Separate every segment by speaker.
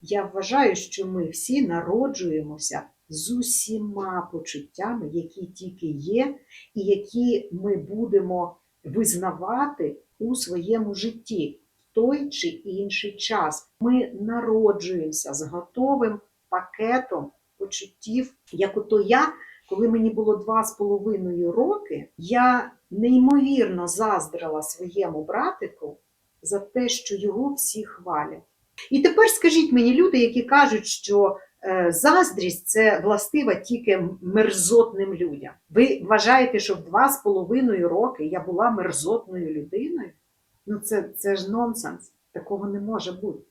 Speaker 1: Я вважаю, що ми всі народжуємося з усіма почуттями, які тільки є, і які ми будемо визнавати у своєму житті в той чи інший час. Ми народжуємося з готовим пакетом почуттів, як ото я, коли мені було два з половиною роки, я неймовірно заздрила своєму братику за те, що його всі хвалять. І тепер скажіть мені люди, які кажуть, що е, заздрість це властива тільки мерзотним людям. Ви вважаєте, що в два з половиною роки я була мерзотною людиною? Ну це, це ж нонсенс. Такого не може бути.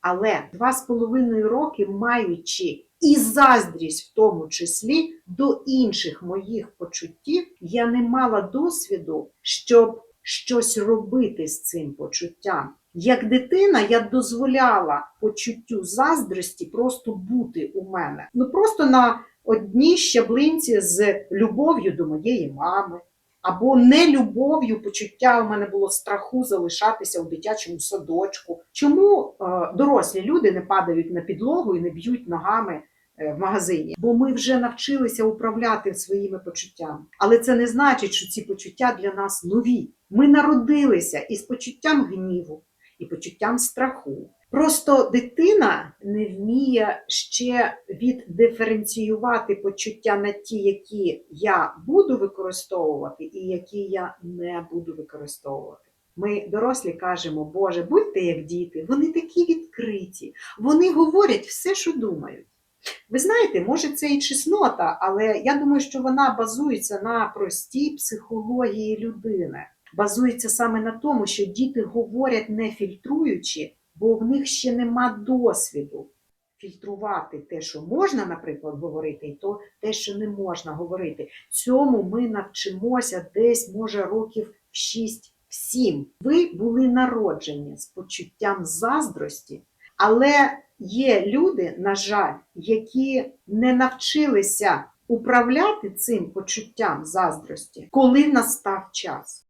Speaker 1: Але два з половиною роки, маючи і заздрість в тому числі до інших моїх почуттів, я не мала досвіду, щоб щось робити з цим почуттям. Як дитина я дозволяла почуттю заздрості просто бути у мене. Ну просто на одній щаблинці з любов'ю до моєї мами, або нелюбов'ю почуття у мене було страху залишатися у дитячому садочку. Чому е, дорослі люди не падають на підлогу і не б'ють ногами е, в магазині? Бо ми вже навчилися управляти своїми почуттями. Але це не значить, що ці почуття для нас нові. Ми народилися із почуттям гніву і почуттям страху. Просто дитина не вміє ще віддиференціювати почуття на ті, які я буду використовувати, і які я не буду використовувати. Ми дорослі кажемо, Боже, будьте як діти, вони такі відкриті, вони говорять все, що думають. Ви знаєте, може це і чеснота, але я думаю, що вона базується на простій психології людини. Базується саме на тому, що діти говорять не фільтруючи, бо в них ще нема досвіду фільтрувати те, що можна, наприклад, говорити, і то те, що не можна говорити. Цьому ми навчимося десь, може, років 6-7. Ви були народжені з почуттям заздрості, але є люди, на жаль, які не навчилися управляти цим почуттям заздрості, коли настав час.